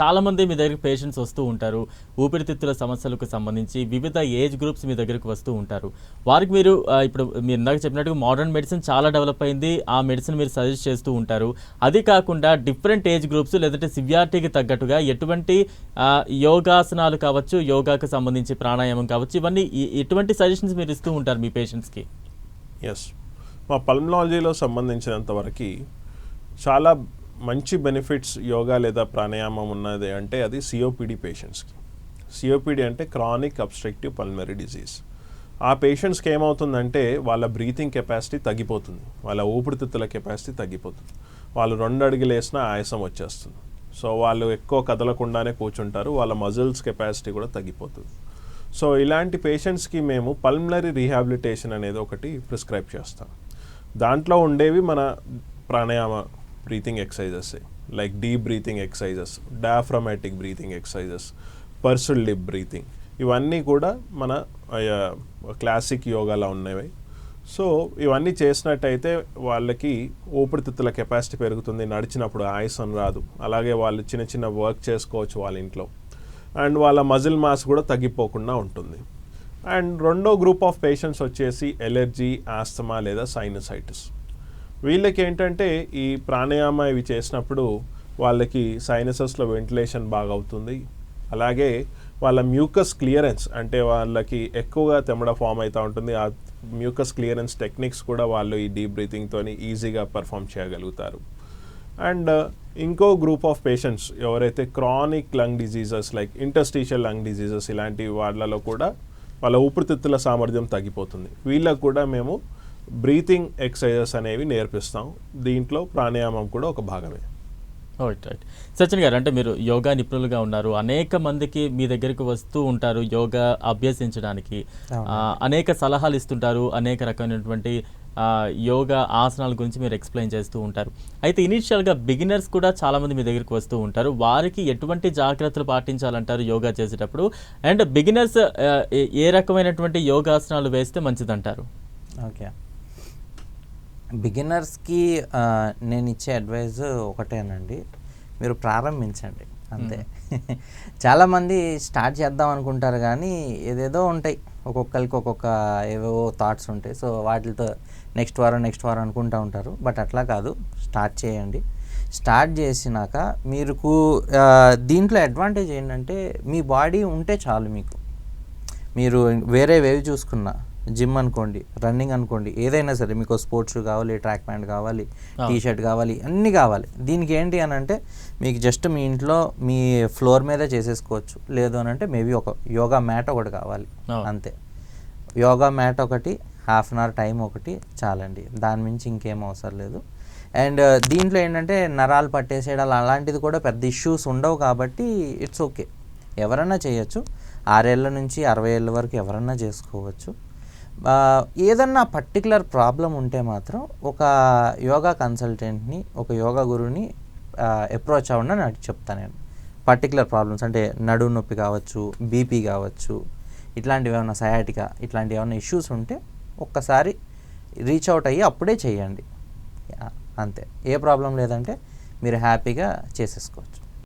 చాలామంది మీ దగ్గరికి పేషెంట్స్ వస్తూ ఉంటారు. ఊపిరితిత్తుల సమస్యలకు సంబంధించి వివిధ ఏజ్ గ్రూప్స్ మీ దగ్గరికి వస్తూ ఉంటారు. వారికి మీరు ఇప్పుడు మీరు ఇందాక చెప్పినట్టుగా మోడర్న్ మెడిసిన్ చాలా డెవలప్ అయింది. ఆ మెడిసిన్ మీరు సజెస్ట్ చేస్తూ ఉంటారు. అది కాకుండా డిఫరెంట్ ఏజ్ గ్రూప్స్ లేదంటే సివియారిటీకి తగ్గట్టుగా ఎటువంటి యోగాసనాలు కావచ్చు యోగాకు సంబంధించి ప్రాణాయామం కావచ్చు ఇవన్నీ ఎటువంటి సజెషన్స్ మీరు ఇస్తూ ఉంటారు మీ పేషెంట్స్కి ఎస్ మా పల్మనాలజీలో సంబంధించినంత వరకు చాలా మంచి బెనిఫిట్స్ యోగా లేదా ప్రాణాయామం ఉన్నది అంటే అది సిఓపిడి పేషెంట్స్కి సిఓపిడి అంటే క్రానిక్ అబ్స్ట్రక్టివ్ పల్మరీ డిజీజ్ ఆ పేషెంట్స్కి ఏమవుతుందంటే వాళ్ళ బ్రీతింగ్ కెపాసిటీ తగ్గిపోతుంది. వాళ్ళ ఊపిరితిత్తుల కెపాసిటీ తగ్గిపోతుంది. వాళ్ళు రెండు అడుగులు వేసినా ఆయాసం వచ్చేస్తుంది. సో వాళ్ళు ఎక్కువ కదలకుండానే కూర్చుంటారు. వాళ్ళ మజిల్స్ కెపాసిటీ కూడా తగ్గిపోతుంది. సో ఇలాంటి పేషెంట్స్కి మేము పల్మనరీ రీహాబిలిటేషన్ అనేది ఒకటి ప్రిస్క్రైబ్ చేస్తాం. దాంట్లో ఉండేవి మన pranayama breathing exercises like deep breathing exercises diaphragmatic breathing exercises pursed lip breathing ఇవన్నీ కూడా మన క్లాసిక్ యోగాలో ఉన్నవి. సో ఇవన్నీ చేసినట్టయితే వాళ్ళకి ఊపిరితిత్తుల కెపాసిటీ పెరుగుతుంది నడిచినప్పుడు ఆయాసం రాదు. అలాగే వాళ్ళు చిన్న చిన్న వర్క్ చేసుకోవచ్చు వాళ్ళ ఇంట్లో. అండ్ వాళ్ళ మజిల్ మాస్ కూడా తగ్గిపోకుండా ఉంటుంది. అండ్ రెండో గ్రూప్ ఆఫ్ పేషెంట్స్ వచ్చేసి ఎలర్జీ ఆస్తమా లేదా సైనసైటిస్ వీళ్ళకి ఏంటంటే ఈ ప్రాణాయామ ఇవి చేసినప్పుడు వాళ్ళకి సైనసస్లో వెంటిలేషన్ బాగా అవుతుంది అలాగే వాళ్ళ మ్యూకస్ క్లియరెన్స్ అంటే వాళ్ళకి ఎక్కువగా తెమ్మడ ఫామ్ అవుతూ ఉంటుంది. ఆ మ్యూకస్ క్లియరెన్స్ టెక్నిక్స్ కూడా వాళ్ళు ఈ డీప్ బ్రీతింగ్తో ఈజీగా పర్ఫామ్ చేయగలుగుతారు. అండ్ uh, ఇంకో గ్రూప్ ఆఫ్ పేషెంట్స్ ఎవరైతే chronic lung diseases like interstitial lung diseases ఇలాంటి వాళ్ళలో కూడా వాళ్ళ ఊపిరితిత్తుల సామర్థ్యం తగ్గిపోతుంది. వీళ్ళకు కూడా మేము బ్రీతింగ్ ఎక్సర్సైజెస్ అనేవి నేర్పిస్తాం. దీంట్లో ప్రాణాయామం కూడా ఒక భాగమే. రైట్ రైట్ సచిన్ గారు అంటే మీరు యోగా నిపుణులుగా ఉన్నారు. అనేక మందికి మీ దగ్గరికి వస్తూ ఉంటారు యోగా అభ్యసించడానికి. అనేక సలహాలు ఇస్తుంటారు అనేక రకమైనటువంటి యోగా ఆసనాల గురించి మీరు ఎక్స్ప్లెయిన్ చేస్తూ ఉంటారు. అయితే ఇనీషియల్గా బిగినర్స్ కూడా చాలామంది మీ దగ్గరికి వస్తూ ఉంటారు. వారికి ఎటువంటి జాగ్రత్తలు పాటించాలంటారు యోగా చేసేటప్పుడు? అండ్ బిగినర్స్ ఏ రకమైనటువంటి యోగాసనాలు వేస్తే మంచిదంటారు? ఓకే. బిగినర్స్కి నేను ఇచ్చే అడ్వైజ్ ఒకటేనండి. మీరు ప్రారంభించండి. అంతే. చాలామంది స్టార్ట్ చేద్దాం అనుకుంటారు కానీ ఏదేదో ఉంటాయి. ఒక్కొక్కరికి ఒక్కొక్క ఏవేవో థాట్స్ ఉంటాయి. సో వాటితో నెక్స్ట్ వారం నెక్స్ట్ వారం అనుకుంటూ ఉంటారు. బట్ అట్లా కాదు. స్టార్ట్ చేయండి. స్టార్ట్ చేసినాక మీరు దీంట్లో అడ్వాంటేజ్ ఏంటంటే మీ బాడీ ఉంటే చాలు మీకు. మీరు వేరే వేవి చూసుకున్నా జిమ్ అనుకోండి రన్నింగ్ అనుకోండి ఏదైనా సరే మీకు స్పోర్ట్స్ షూ కావాలి ట్రాక్ ప్యాంట్ కావాలి టీ షర్ట్ కావాలి అన్నీ కావాలి. దీనికి ఏంటి అని అంటే మీకు జస్ట్ మీ ఇంట్లో మీ ఫ్లోర్ మీదే చేసేసుకోవచ్చు. లేదు అని అంటే మేబీ ఒక యోగా మ్యాట్ ఒకటి కావాలి. అంతే. యోగా మ్యాట్ ఒకటి హాఫ్ అన్ అవర్ టైం ఒకటి చాలండి. దాని మించి ఇంకేం అవసరం లేదు. అండ్ దీంట్లో ఏంటంటే నరాలు పట్టేసేయడాలు అలాంటిది కూడా పెద్ద ఇష్యూస్ ఉండవు కాబట్టి ఇట్స్ ఓకే. ఎవరన్నా చేయొచ్చు. ఆరేళ్ళ నుంచి అరవై ఏళ్ళ వరకు ఎవరన్నా చేసుకోవచ్చు. ఏదన్నా పర్టికులర్ ప్రాబ్లం ఉంటే మాత్రం ఒక యోగా కన్సల్టెంట్ని ఒక యోగా గురువుని అప్రోచ్ అవ్వండి అని చెప్తాను నేను. పర్టికులర్ ప్రాబ్లమ్స్ అంటే నడుము నొప్పి కావచ్చు బీపీ కావచ్చు ఇట్లాంటివి ఏమైనా సయాటికా ఇట్లాంటివి ఏమైనా ఇష్యూస్ ఉంటే ఒక్కసారి రీచ్ అవుట్ అయ్యి అప్పుడే చేయండి. అంతే. ఏ ప్రాబ్లం లేదంటే మీరు హ్యాపీగా చేసేసుకోవచ్చు.